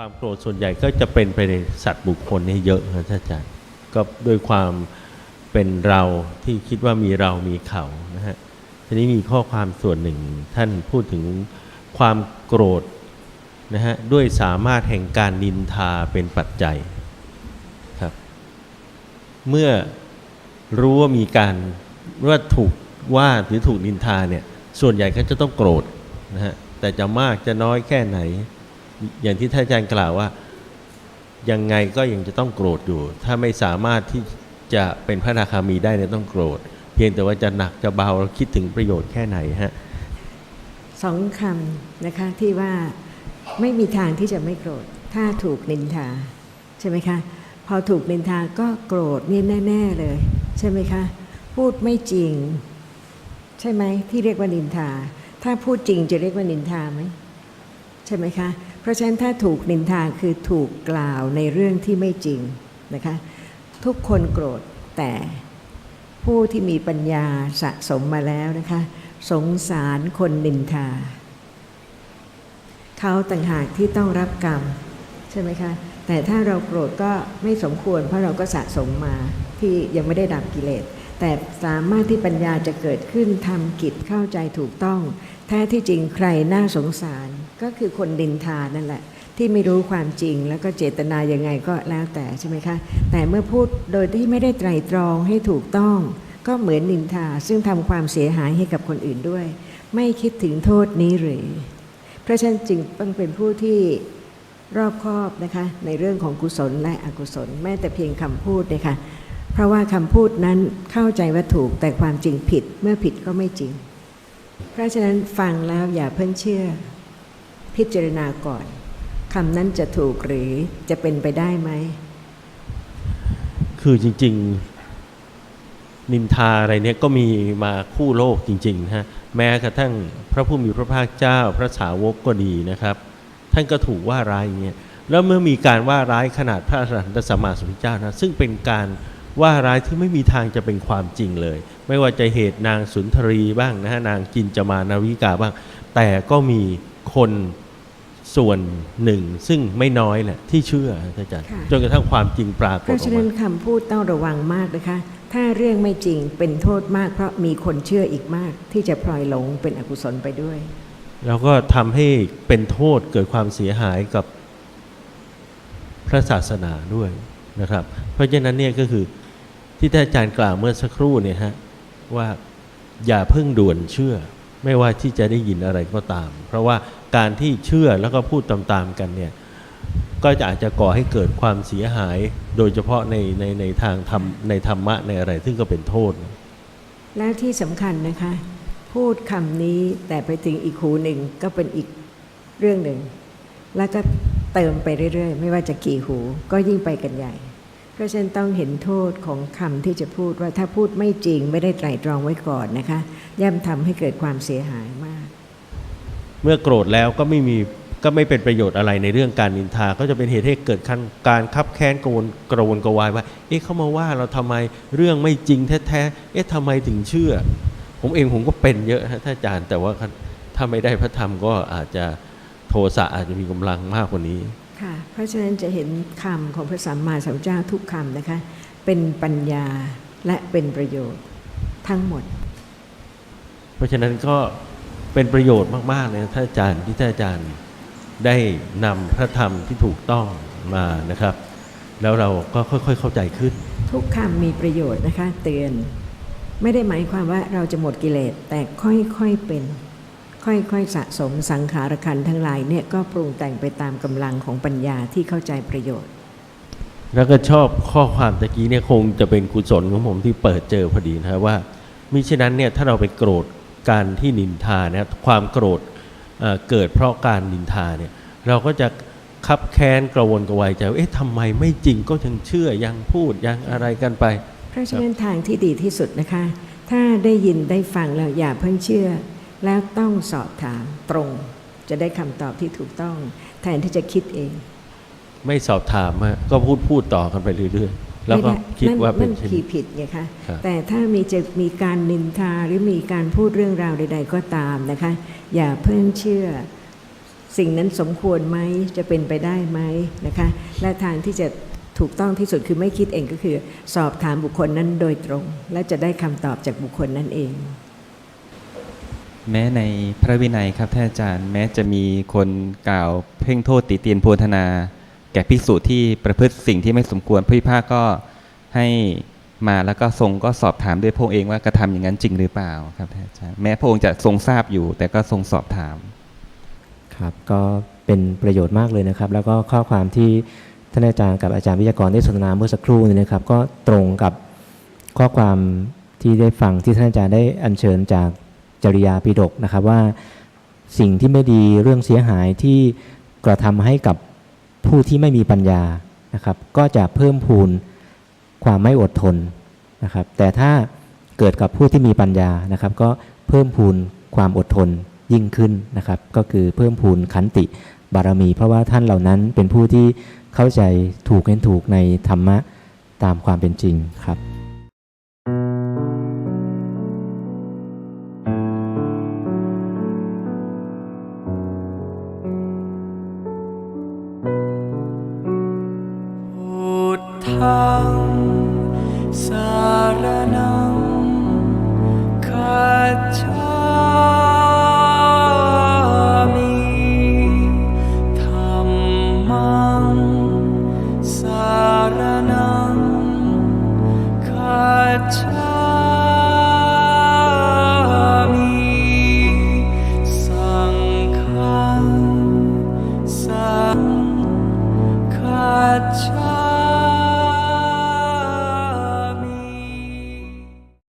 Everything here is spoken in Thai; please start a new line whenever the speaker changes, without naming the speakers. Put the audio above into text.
ความโกรธส่วนใหญ่ก็จะเป็นไปในสัตว์บุคคลนี่เยอะนะท่านอาจารย์ก็ด้วยความเป็นเราที่คิดว่ามีเรามีเขานะฮะทีนี้มีข้อความส่วนหนึ่งท่านพูดถึงความโกรธนะฮะด้วยสามารถแห่งการนินทาเป็นปัจจัยครับ เมื่อรู้ว่ามีการว่าถูกว่าหรือถูกนินทาเนี่ยส่วนใหญ่ก็จะต้องโกรธนะฮะแต่จะมากจะน้อยแค่ไหน อย่างที่ท่านอาจารย์กล่าวว่ายังไงก็ยังจะต้องโกรธอยู่ ถ้าไม่สามารถที่จะเป็นพระนาคามีได้เนี่ยต้องโกรธ เพียงแต่ว่าจะหนักจะเบาเราคิดถึงประโยชน์แค่ไหนฮะ
สองคำนะคะที่ว่าไม่มีทางที่จะไม่โกรธ ถ้าถูกนินทาใช่ไหมคะ พอถูกนินทาก็โกรธนี่แน่ ๆเลย ใช่ไหมคะ พูดไม่จริง ใช่ไหมที่เรียกว่านินทา ถ้าพูดจริงจะเรียกว่านินทาไหม ใช่ไหมคะ เพราะฉะนั้นถ้าถูกนินทาคือถูกกล่าวในเรื่องที่ไม่จริงนะคะ ทุกคนโกรธแต่ผู้ที่มีปัญญาสะสมมาแล้วนะคะ สงสารคนนินทา เขาต่างหากที่ต้องรับกรรม ใช่ไหมคะ แต่ถ้าเราโกรธก็ไม่สมควรเพราะเราก็สะสมมาที่ยังไม่ได้ดับกิเลส แต่สามารถที่ปัญญาจะเกิดขึ้นทำกิจเข้าใจถูกต้อง แท้ที่จริงใครน่าสงสาร ก็คือคนดินทานั่นแหละ ที่ไม่รู้ความจริงแล้วก็เจตนายังไงก็แล้วแต่ใช่ไหมคะ แต่เมื่อพูดโดยที่ไม่ได้ไตรตรองให้ถูกต้อง ก็เหมือนนินทาซึ่งทำความเสียหายให้กับคนอื่นด้วย ไม่คิดถึงโทษนี้หรือเพราะฉะนั้นจึงต้องเป็นผู้ที่รอบคอบนะคะในเรื่องของกุศลและอกุศลแม้แต่เพียงคำพูดเนี่ยค่ะ เพราะว่าคำพูดนั้นเข้าใจว่าถูกแต่ความจริงผิดเมื่อผิดก็ไม่จริง เพราะฉะนั้นฟังแล้วอย่าเพิ่งเชื่อ พิจารณาก่อนคำนั้นจะถูกหรือจะเป็นไปได้ไหม
คือจริง ๆ นินทาอะไรเนี่ยก็มีมาคู่โลกจริง ๆ นะฮะ แม้กระทั่งพระผู้มีพระภาคเจ้าพระสาวกก็ดีนะครับ ท่านก็ถูกว่าร้ายอย่างเงี้ยแล้วเมื่อมีการว่าร้ายขนาดพระอรหันตสัมมาสัมพุทธเจ้านะซึ่งเป็นการ ว่าร้ายที่ไม่มีทางจะเป็นความจริงเลย ไม่ว่าจะเหตุนางสุนทรีบ้างนะฮะนางจินจมานาวิกาบ้าง แต่ก็มีคนส่วนหนึ่งซึ่งไม่น้อยแหละที่เชื่ออาจารย์
ค่ะ
จนกระทั่งความจริงปรากฏ
เพ
ออ
ราะ
ก
ฉะ
มา
นั้นคำพูดต้องระวังมากนะคะ ถ้าเรื่องไม่จริงเป็นโทษมาก เพราะมีคนเชื่ออีกมาก ที่จะพลอยหลงเป็นอกุศลไปด้วย
แล้วก็ทำให้เป็นโทษเกิดความเสียหายกับพระศาสนาด้วยนะครับ เพราะฉะนั้นเนี่ยก็คือ ที่ท่านอาจารย์กล่าวเมื่อสักครู่เนี่ยฮะว่าอย่าเพิ่งด่วนเชื่อ ไม่ว่าที่จะได้ยินอะไรก็ตาม เพราะว่าการที่เชื่อแล้วก็พูดตามๆกันเนี่ยก็จะอาจจะก่อให้เกิดความเสียหาย โดยเฉพาะในในในทางธรรมในธรรมะในอะไรซึ่งก็เป็นโทษ
และที่สำคัญนะคะ พูดคำนี้แต่ไปถึงอีกหูหนึ่งก็เป็นอีกเรื่องหนึ่ง แล้วก็เติมไปเรื่อยๆ ไม่ว่าจะกี่หูก็ยิ่งไปกันใหญ่ เพราะฉะนั้นต้องเห็นโทษของคำที่จะพูดว่าถ้าพูดไม่จริงไม่ได้ไตร่ตรองไว้ก่อนนะคะ ย่อมทำให้เกิดความเสียหายมาก
เมื่อโกรธแล้วก็ไม่มีก็ไม่เป็นประโยชน์อะไรในเรื่องการนินทา ก็จะเป็นเหตุให้เกิดการการคับแค้นกระวนกระวนกระวายว่า เอ๊ะเขามาว่าเราทำไมเรื่องไม่จริงแท้ๆ เอ๊ะทำไมถึงเชื่อ ผมเองผมก็เป็นเยอะฮะท่านอาจารย์แต่ว่าถ้าไม่ได้พระธรรมก็อาจจะโทสะอาจจะมีกำลังมากกว่านี้
ค่ะ เพราะฉะนั้นจะเห็นคำของพระสัมมาสัมพุทธเจ้าทุกคำนะคะ เป็นปัญญาและเป็นประโยชน์ทั้งหมด
เพราะฉะนั้นก็เป็นประโยชน์มากๆเลยนะท่านอาจารย์ที่ท่านอาจารย์ได้นำพระธรรมที่ถูกต้องมานะครับ แล้วเราก็ค่อยๆเข้าใจขึ้น
ทุกคำมีประโยชน์นะคะ เตือน ไม่ได้หมายความว่าเราจะหมดกิเลสแต่ค่อยๆเป็น ค่อยๆสะสมสังขารขันธ์ทั้งหลายเนี่ยก็ปรุงแต่งไปตามกำลังของปัญญาที่เข้าใจประโยชน์
แล้วก็ชอบข้อความตะกี้เนี่ยคงจะเป็นกุศลของผมที่เปิดเจอพอดีนะครับว่ามิฉะนั้นเนี่ยถ้าเราไปโกรธการที่นินทาเนี่ยความโกรธเอ่อเกิดเพราะการนินทาเนี่ยเราก็จะคับแค้นกระวนกระวายใจว่าเอ๊ะทำไมไม่จริงก็ยังเชื่อยังพูดยังอะไรกันไป
เพราะฉะนั้นทางที่ดีที่สุดนะคะ ถ้าได้ยินได้ฟังแล้วอย่าเพิ่งเชื่อ แล้วต้องสอบถามตรง จะได้คำตอบที่ถูกต้อง แทนที่จะคิดเอง
ไม่สอบถามฮะก็พูดพูดต่อกันไปเรื่อยๆแล้วก็
ไม่ไคิ
ดว่าเป็น
นั่น
เช่น
ขี
นี้
ผิดไงคะ
ครับ
แต่ถ้ามีจะมีการนินทาหรือมีการพูดเรื่องราวใด ๆ ก็ตามนะคะ อย่าเพิ่งเชื่อสิ่งนั้นสมควรไหมจะเป็นไปได้ไหมนะคะ และทางที่จะถูกต้องที่สุดคือไม่คิดเองก็คือ สอบถามบุคคลนั้นโดยตรง และจะได้คำตอบจากบุคคลนั้นเอง
แม้ในพระวินัยครับท่านอาจารย์ แม้จะมีคนกล่าวเพ่งโทษติเตียนโพธนา แก่ภิกษุที่ประพฤติสิ่งที่ไม่สมควรพระพิพากก็ให้มาแล้วก็ทรงก็สอบถามด้วยพระองค์เองว่ากระทำอย่างนั้นจริงหรือเปล่าครับท่านอาจารย์แม้พระองค์จะทรงทราบอยู่ แต่ก็ทรงสอบถาม
ครับก็เป็นประโยชน์มากเลยนะครับ แล้วก็ข้อความที่ท่านอาจารย์กับอาจารย์วิทยากรได้สนทนาเมื่อสักครู่นี้นะครับ ก็ตรงกับข้อความที่ได้ฟังที่ท่านอาจารย์ได้อัญเชิญจาก จริยาปิฎกนะครับว่าสิ่งที่ไม่ดีเรื่องเสียหายที่กระทำให้กับผู้ที่ไม่มีปัญญานะครับ ก็จะเพิ่มพูนความไม่อดทนนะครับ แต่ถ้าเกิดกับผู้ที่มีปัญญานะครับ ก็เพิ่มพูนความอดทนยิ่งขึ้นนะครับ ก็คือเพิ่มพูนขันติบารมี เพราะว่าท่านเหล่านั้นเป็นผู้ที่เข้าใจถูกเห็นถูกในธรรมะตามความเป็นจริงครับ
sarana.